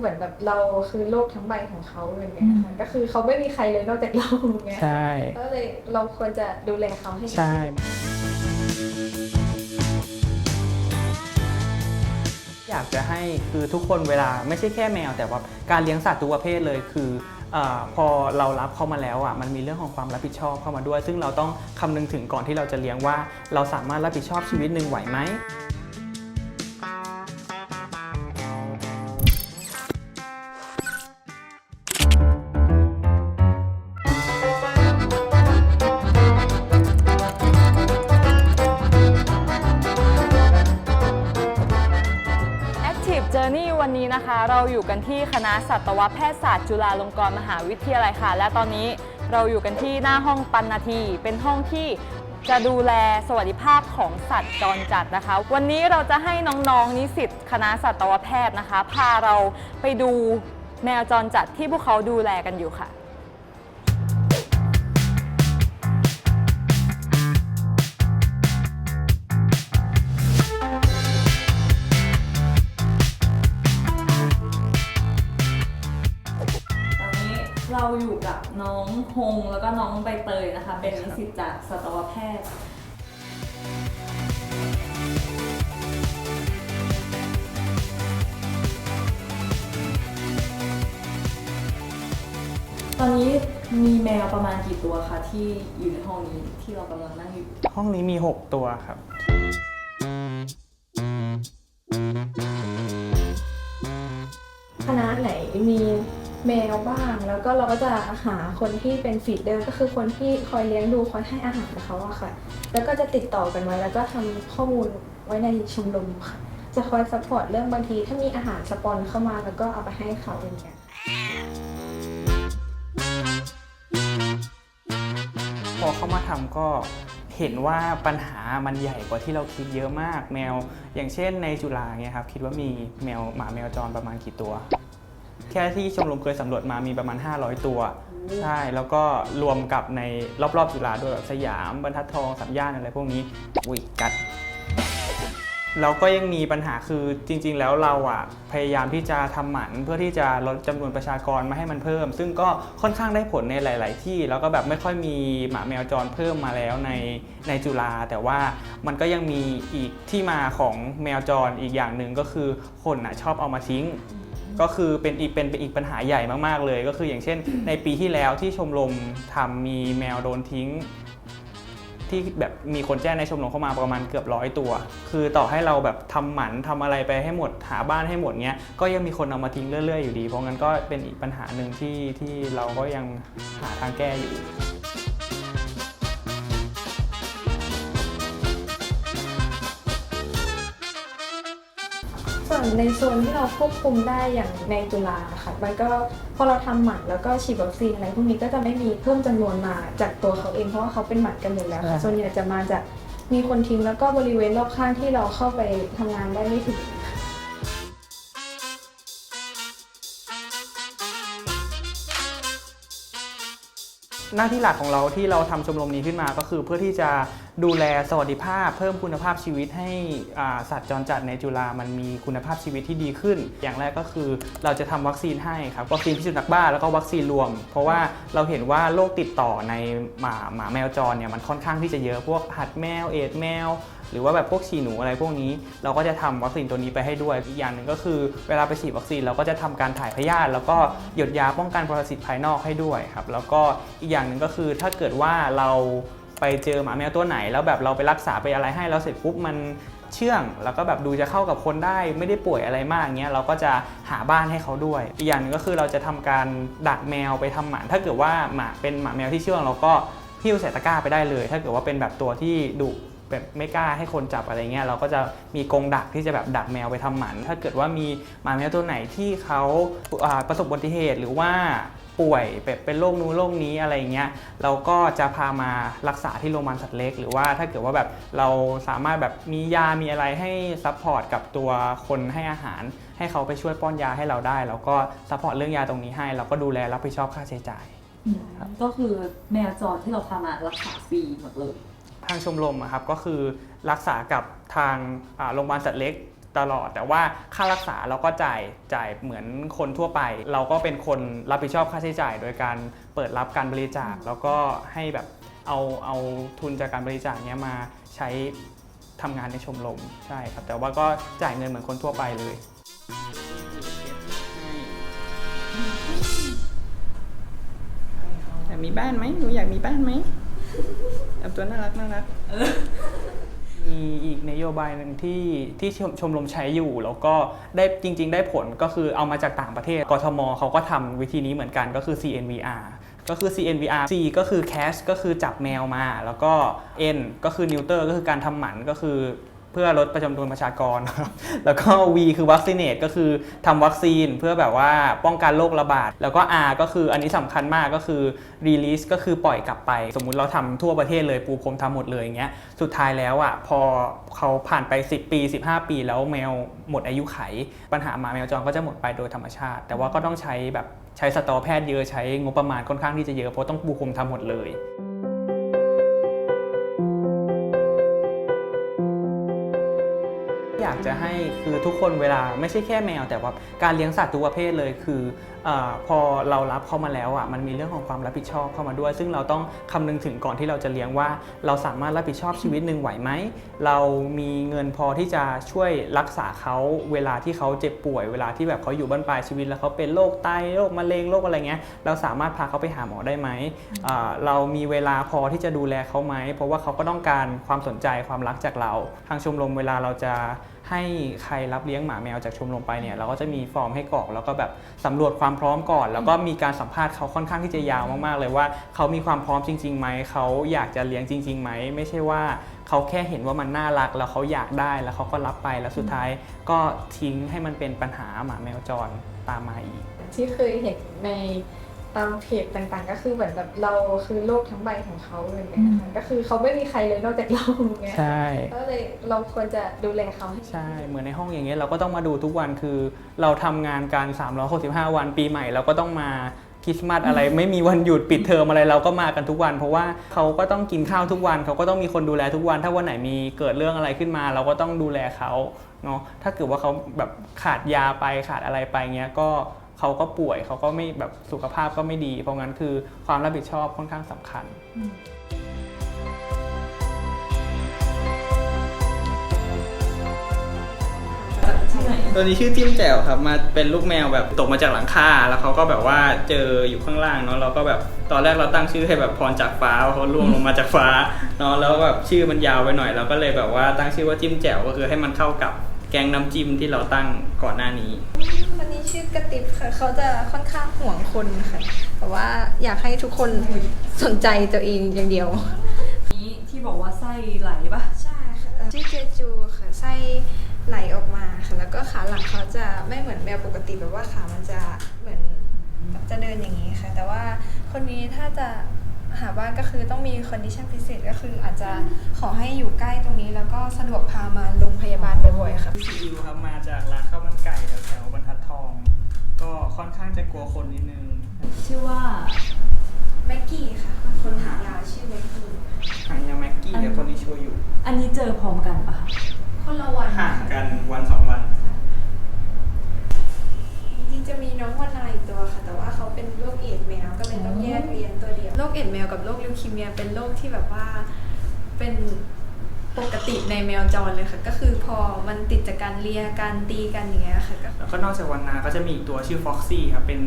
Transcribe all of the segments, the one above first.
เหมือนแบบเราคือโลกทั้งใบของเขาอย่างเงี้ยค่ะก็คือเขาไม่มีใครเลยนอกจากเราอย่างเงี้ยใช่ ก็เลยเราควรจะดูแลเขาให้ดี ใช่ อยากจะให้คือทุกคนเวลาไม่ใช่แค่แมว แต่ว่าการเลี้ยงสัตว์ทุกประเภทเลยคืออาพอเรารับเข้ามาแล้วอะมันมีเรื่องของความรับผิดชอบเข้ามาด้วย ซึ่งเราต้องคำนึงถึงก่อนที่เราจะเลี้ยงว่า เราสามารถรับผิดชอบชีวิตหนึ่งไหวไหม อยู่กันที่คณะสัตวแพทยศาสตร์จุฬาลงกรณ์มหาวิทยาลัยค่ะ และตอนนี้เราอยู่กันที่หน้าห้องปันนาที เป็นห้องที่จะดูแลสวัสดิภาพของสัตว์จรจัดนะคะ วันนี้เราจะให้น้องๆนิสิตคณะสัตวแพทย์นะคะ พาเราไปดูแมวจรจัดที่พวกเขาดูแลกันอยู่ค่ะ อยู่กับน้องฮงแล้วก็น้องใบเตยนะคะ เป็นนิสิตจากสัตวแพทย์ ตอนนี้มีแมวประมาณกี่ตัวคะที่อยู่ในห้องนี้ที่เรากำลังนั่งอยู่ ห้องนี้มี 6 ตัวครับ คณะไหนมี แมวบ้าง แล้วก็เราก็จะหาคนที่เป็นฟีดเดอร์ก็คือคนที่คอยเลี้ยงดูคอยให้อาหารเขาอะค่ะ แล้วก็จะติดต่อกันไว้ แล้วก็ทำข้อมูลไว้ในชมรมค่ะ จะคอยซัพพอร์ตเรื่องบางที ถ้ามีอาหารสปอนเข้ามาแล้วก็เอาไปให้เขาอย่างเงี้ยพอเข้ามาทำก็เห็นว่าปัญหามันใหญ่กว่าที่เราคิดเยอะมากแมว อย่างเช่นในจุฬาเนี่ยครับคิดว่ามีแมวหมาแมวจรประมาณกี่ตัว แค่ที่ชมรมเคยสำรวจมามีประมาณ 500 ตัว ใช่ แล้วก็รวมกับในรอบๆจุฬาด้วยแบบสยามบรรทัดทองสามย่านอะไรพวกนี้อุ้ยกัดเราก็ยังมีปัญหาคือจริง ๆ แล้วเราอะพยายามที่จะทำหมันเพื่อที่จะลดจำนวนประชากรไม่ให้มันเพิ่ม ซึ่งก็ค่อนข้างได้ผลในหลาย ๆ ที่ แล้วก็แบบไม่ค่อยมีหมาแมวจรเพิ่มมาแล้วในในจุฬาแต่ว่ามันก็ยังมีอีกที่มาของแมวจรอีกอย่างหนึ่งก็คือคนอะชอบเอามาทิ้ง ก็คือเป็นอีกเป็นเป็นอีกปัญหาใหญ่มากๆเลย ก็คืออย่างเช่น ในปีที่แล้วที่ชมรมทำมีแมวโดนทิ้ง ที่แบบมีคนแจ้งในชมรมเข้ามาประมาณเกือบร้อยตัว คือต่อให้เราแบบทำหมันทำอะไรไปให้หมดหาบ้านให้หมดเนี้ยก็ยังมีคนเอามาทิ้งเรื่อยๆอยู่ดี เพราะงั้นก็เป็นอีกปัญหาหนึ่งที่ที่เราก็ยังหาทางแก้อยู่ ส่วนในโซนที่เราควบคุมได้อย่างในจุฬาค่ะ มันก็พอเราทำหมันแล้วก็ฉีดวัคซีนอะไรพวกนี้ก็จะไม่มีเพิ่มจำนวนมาจากตัวเขาเองเพราะว่าเขาเป็นหมันกันอยู่แล้วค่ะอ่าส่วนใหญ่จะมาจากมีคนทิ้งแล้วก็บริเวณรอบข้างที่เราเข้าไปทำงานได้ไม่ถึง หน้าที่หลักของเราที่เราทำชมรมนี้ขึ้นมาก็คือเพื่อที่จะดูแลสวัสดิภาพ เพิ่มคุณภาพชีวิตให้สัตว์จรจัดในจุฬามันมีคุณภาพชีวิตที่ดีขึ้น อย่างแรกก็คือเราจะทำวัคซีนให้ครับวัคซีนพิษสุนัขบ้าแล้วก็วัคซีนรวม เพราะว่าเราเห็นว่าโรคติดต่อในหมาหมาแมวจรเนี่ยมันค่อนข้างที่จะเยอะพวกหัดแมวเอดแมว หรือว่าแบบพวกฉี่หนูอะไรพวกนี้ เราก็จะทำวัคซีนตัวนี้ไปให้ด้วยอีกอย่างหนึ่งก็คือ เวลาไปฉีดวัคซีนเราก็จะทำการถ่ายพยาธิแล้วก็หยดยาป้องกันปรสิตภายนอกให้ด้วยครับแล้วก็อีกอย่างหนึ่งก็คือถ้าเกิดว่าเราไปเจอหมาแมวตัวไหน แล้วแบบเราไปรักษาไปอะไรให้แล้วเสร็จปุ๊บมันเชื่องแล้วก็แบบดูจะเข้ากับคนได้ไม่ได้ป่วยอะไรมากเงี้ยเราก็จะหาบ้านให้เขาด้วย อีกอย่างหนึงก็คือเราจะทำการดักแมวไปทำหมันถ้าเกิดว่าหมาเป็นหมาแมวที่เชื่องเราก็หิ้วใส่ตะกร้าไปได้เลย ถ้าเกิดว่าเป็นแบบตัวที่ดุ แบบไม่กล้าให้คนจับอะไรเงี้ยเราก็จะมีกรงดักที่จะแบบดักแมวไปทำหมัน ถ้าเกิดว่ามีหมาแมวตัวไหนที่เขาาประสบอุบัติเหตุหรือว่าป่วยแบบเป็นโรคนู้นโรคนี้อะไรเงี้ยเราก็จะพามารักษาที่โรงพยาบาลสัตว์เล็ก หรือว่าถ้าเกิดว่าแบบเราสามารถแบบมียา มีอะไรให้ซัพพอร์ตกับตัวคนให้อาหาร ให้เขาไปช่วยป้อนยาให้เราได้ แล้วก็ซัพพอร์ตเรื่องยาตรงนี้ให้ เราก็ดูแลรับผิดชอบค่าใช้จ่าย ก็คือแมวจรที่เราพามารักษาฟรีหมดเลยางชมรมอะครับก็คือรักษากับทางอ่าโรงพยาบาลสัตว์เล็กตลอด แต่ว่าค่ารักษาเราก็จ่ายจ่ายเหมือนคนทั่วไป เราก็เป็นคนรับผิดชอบค่าใช้จ่าย โดยการเปิดรับการบริจาค แล้วก็ให้แบบเอาเอาทุนจากการบริจาคเนี้ยมาใช้ทำงานในชมรมใช่ครับ แต่ว่าก็จ่ายเงินเหมือนคนทั่วไปเลย อยากมีบ้านไหมหนูอยากมีบ้านไหม ทำตัวน่ารักน่ารักมีอีกนโยบายหนึ่งที่ที่ชมชมรมใช้อยู่ แล้วก็ได้จริง ๆ ได้ผลก็คือเอามาจากต่างประเทศกทมเขาก็ทำวิธีนี้เหมือนกันก็คือ CNVR ก็คือ CNVR C ก็คือ cash ก็คือจับแมวมา แล้วก็ N ก็คือ neuter ก็คือการทำหมันก็คือ เพื่อลดประจำนวนประชากร แล้วก็ V คือ vaccinate ก็คือทำวัคซีนเพื่อแบบว่าป้องกันโรคระบาด แล้วก็ R ก็คืออันนี้สำคัญมากก็คือ release ก็คือปล่อยกลับไป สมมุติเราทำทั่วประเทศเลยปูพรมทำหมดเลยอย่างเงี้ย สุดท้ายแล้วอะพอเขาผ่านไป 10 ปี 15 ปี แล้วแมวหมดอายุไข ปัญหาหมาแมวจรก็จะหมดไปโดยธรรมชาติ แต่ว่าก็ต้องใช้แบบใช้สตอแพทย์เยอะใช้งบประมาณค่อนข้างที่จะเยอะเพราะต้องปูพรมทำหมดเลย จะให้คือทุกคนเวลาไม่ใช่แค่แมว แต่ว่าการเลี้ยงสัตว์ทุกประเภทเลยคืออพอเรารับเข้ามาแล้วอะมันมีเรื่องของความรับผิดชอบเข้ามาด้วย ซึ่งเราต้องคำนึงถึงก่อนที่เราจะเลี้ยงว่า เราสามารถรับผิดชอบชีวิตหนึ่งไหวไหมเรามีเงินพอที่จะช่วยรักษาเขาเวลาที่เขาเจ็บป่วยเวลาที่แบบเขาอยู่บ้านปลายชีวิตแล้วเขาเป็นโรคไตโรคมะเร็งโรคอะไรเงี้ยเราสามารถพาเขาไปหาหมอได้ไหมเรามีเวลาพอที่จะดูแลเขาไหมเพราะว่าเขาก็ต้องการความสนใจความรักจากเรา ทางชมรมเวลาเราจะให้ใครรับเลี้ยงหมาแมวจากชมรมไปเนี่ยเราก็จะมีฟอร์มให้กรอกแล้วก็แบบสำรวจความพร้อมก่อน แล้วก็มีการสัมภาษณ์เขาค่อนข้างที่จะยาวมากๆ เลยว่าเขามีความพร้อมจริงๆไหมเขาอยากจะเลี้ยงจริงๆไหมไม่ใช่ว่าเขาแค่เห็นว่ามันน่ารักแล้วเขาอยากได้แล้วเขาก็รับไปแล้วสุดท้ายก็ทิ้งให้มันเป็นปัญหาหมาแมวจรตามมาอีก ที่เคยเห็นใน ตามเพจต่างๆ ก็คือเหมือนแบบเราคือโลกทั้งใบของเขาเลยนะคะก็คือเขาไม่มีใครเลยนอกจากเราอย่างเงี้ยใช่ ก็เลยเราควรจะดูแลเขาให้ดีใช่ เหมือนในห้องอย่างเงี้ยเราก็ต้องมาดูทุกวันคือ เราทำงานการ 365 วันปีใหม่เราก็ต้องมาคริสต์มาสอะไร ไม่มีวันหยุดปิดเทอมอะไรเราก็มากันทุกวัน เพราะว่าเขาก็ต้องกินข้าวทุกวันเขาก็ต้องมีคนดูแลทุกวัน ถ้าวันไหนมีเกิดเรื่องอะไรขึ้นมา เราก็ต้องดูแลเขาเนาะถ้าเกิดว่าเขาแบบขาดยาไปขาดอะไรไปเงี้ยก็ เขาก็ป่วยเขาก็ไม่แบบสุขภาพก็ไม่ดี เพราะงั้นคือความรับผิดชอบค่อนข้างสำคัญตัวนี้ชื่อจิ้มแจ่วครับมาเป็นลูกแมวแบบตกมาจากหลังคาแล้วเขาก็แบบว่าเจออยู่ข้างล่างเนาะเราก็แบบตอนแรกเราตั้งชื่อให้แบบพรจากฟ้าเพราะเขาล่วงลงมาจากฟ้าเนาะแล้วแบบชื่อมันยาวไปหน่อยเราก็เลยแบบว่าตั้งชื่อว่าจิ้มแจ่วก็คือให้มันเข้ากับแกงน้ำจิ้มที่เราตั้งก่อนหน้านี้คนนี้ชื่อ กระติบค่ะ เขาจะค่อนข้างห่วงคนค่ะ แต่ว่าอยากให้ทุกคนสนใจตัวเองอย่างเดียว นี้ที่บอกว่าไส้ไหลปะใช่ค่ะชื่อเจจูค่ะไส้ไหลออกมาค่ะ แล้วก็ขาหลังเขาจะไม่เหมือนแมวปกติแบบว่าขามันจะเหมือนจะเดินอย่างนี้ค่ะ แต่ว่าคนนี้ถ้าจะหาบ้านก็คือต้องมีคอนดิชันพิเศษก็คืออาจจะขอให้อยู่ใกล้ตรงนี้ แล้วก็สะดวกพามาโรงพยาบาลบ่อยๆค่ะพี่ซีอิวครับมาจากร้านข้าวมันไก่แถวๆบรรทัดทองก็ ค่อนข้างจะกลัวคนนิดนึง ชื่อว่าแม็กกี้ค่ะ คนหายาชื่อแม็กกี้หางยาแม็กกี้กับคนที่โชว์อยู่ อันนี้เจอพร้อมกันปะคะคนละวันห่างกันวันสองวัน จริงๆจะมีน้องวันนาอีกตัวค่ะ แต่ว่าเขาเป็นโรคเอดส์แมวก็เลยต้องแยกเรียนตัวเดียวโรคเอดส์แมวกับโรคลิวคีเมียเป็นโรคที่แบบว่าเป็น ปกติในแมวจรเลยค่ะ ก็คือพอมันติดจากการเลียการตีกันอย่างเงี้ยค่ะก็แล้วก็นอกจากวันนาก็จะมีอีกตัวชื่อ Foxy ครับเป็น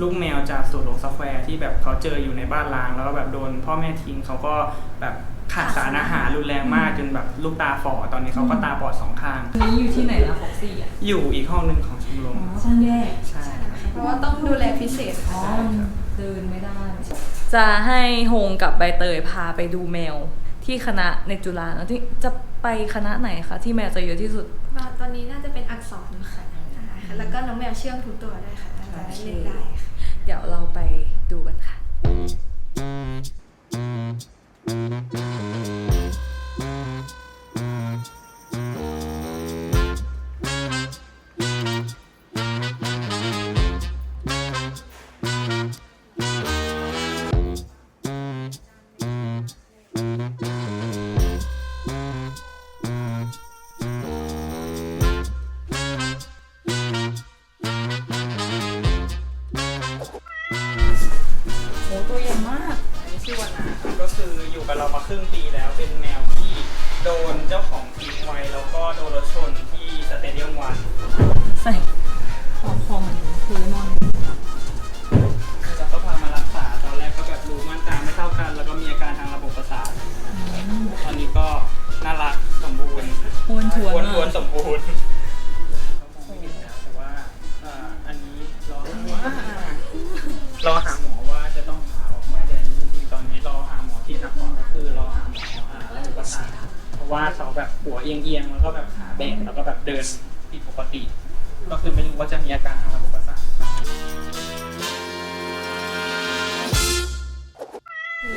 ลูกแมวจากสวนหลวงสแควร์ที่แบบเขาเจออยู่ในบ้านล้าง แล้วก็แบบโดนพ่อแม่ทิ้งเขาก็แบบขาดสารอาหารรุนแรงมากจนแบบลูกตาฝ่อตอนนี้เขาก็ตาบอดสองข้างอันนี้อยู่ที่ไหนนะฟ็อกซี่อะอยู่อีกห้องหนึ่งของชมรมช่างแยกใช่ครับเพราะว่าต้องดูแลพิเศษค่ะอ๋อเดินไม่ได้ จะให้โฮงกับใบเตยพาไปดูแมว ที่คณะในจุฬาแล้วที่จะไปคณะไหนคะที่แมวจะเยอะที่สุดตอนนี้น่าจะเป็นอักษรค่ะแล้วก็น้องแมวเชื่องทุกตัวได้วยค่ะน่าจะเล่นได้ค่ะเดี๋ยวเราไปดูกันค่ะค ชื่อวานาครับก็คืออยู่กับเรามาครึ่งปีแล้วเป็นแมวที่โดนเจ้าของทิ้งไว้แล้วก็โดนรถชนที่สเตเดียมวัน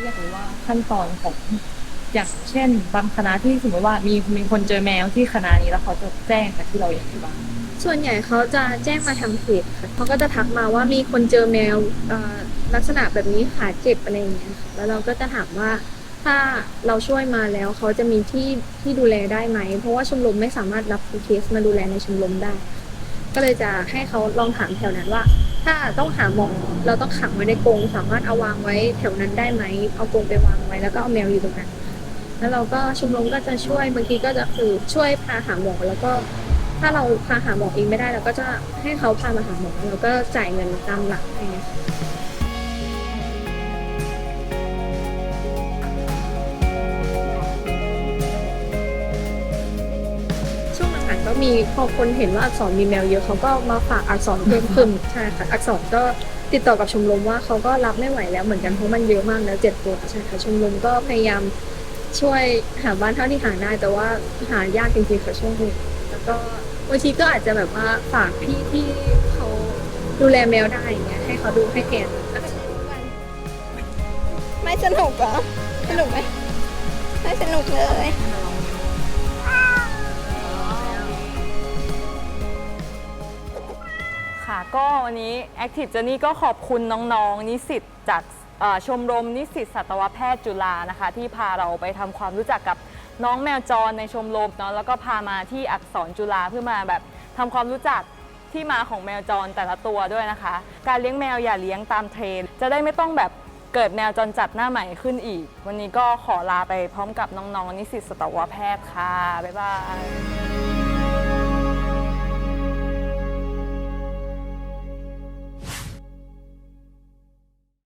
อยากรู้ว่าขั้นตอนของอย่างเช่น บางคณะที่สมมติว่ามีมีคนเจอแมวที่คณะนี้แล้วเขาจะแจ้งกับที่เราอย่างไรบ้างส่วนใหญ่เขาจะแจ้งมาทางเพจค่ะเขาก็จะทักมาว่ามีคนเจอแมวลักษณะแบบนี้ขาเจ็บอะไรอย่างเงี้ยค่ะแล้วเราก็จะถามว่าถ้าเราช่วยมาแล้วเขาจะมีที่ที่ดูแลได้ไหม เพราะว่าชมรมไม่สามารถรับเคสมาดูแลในชมรมได้ ก็เลยจะให้เขาลองถามแถวนั้นว่า ถ้าต้องหาหมอเราต้องขังไว้ในกรงสามารถเอาวางไว้แถวนั้นได้ไหมเอากรงไปวางไว้แล้วก็เอาแมวอยู่ตรงนั้น แล้วเราก็ชมรมก็จะช่วยบางทีก็จะคือช่วยพาหาหมอแล้วก็ถ้าเราพาหาหมอเองไม่ได้เราก็จะให้เขาพามาหาหมอแล้วก็จ่ายเงินตามหลักอะไรเงี้ย มีพอคนเห็นว่าอักษรมีแมวเยอะเขาก็มาฝากอักษรเพิ่มขึ้นใช่ค่ะอักษรก็ติดต่อกับชมรมว่าเขาก็รับไม่ไหวแล้วเหมือนกันเพราะมันเยอะมากแล้วเจ็ดตัวใช่ค่ะชมรมก็พยายามช่วยหาบ้านเท่าที่หาได้ แต่ว่าหายากจริงๆค่ะช่วงนี้แล้วก็บางทีก็อาจจะแบบว่าฝากพี่ที่เขาดูแลแมวได้อย่างเงี้ยให้เขาดูให้แทนแล้วก็ไม่สนุกเหรอสนุกไหมไม่สนุกเลย ค่ะก็วันนี้ Active Journey ก็ขอบคุณน้องๆ นิสิตจากชมรมนิสิตสัตวแพทย์จุฬานะคะ ที่พาเราไปทำความรู้จักกับน้องแมวจรในชมรมเนาะแล้วก็พามาที่อักษรจุฬาเพื่อมาแบบทำความรู้จักที่มาของแมวจรแต่ละตัวด้วยนะคะ การเลี้ยงแมวอย่าเลี้ยงตามเทรนจะได้ไม่ต้องแบบเกิดแมวจรจัดหน้าใหม่ขึ้นอีก วันนี้ก็ขอลาไปพร้อมกับน้องๆ นิสิตสัตวแพทย์ค่ะบ๊ายบาย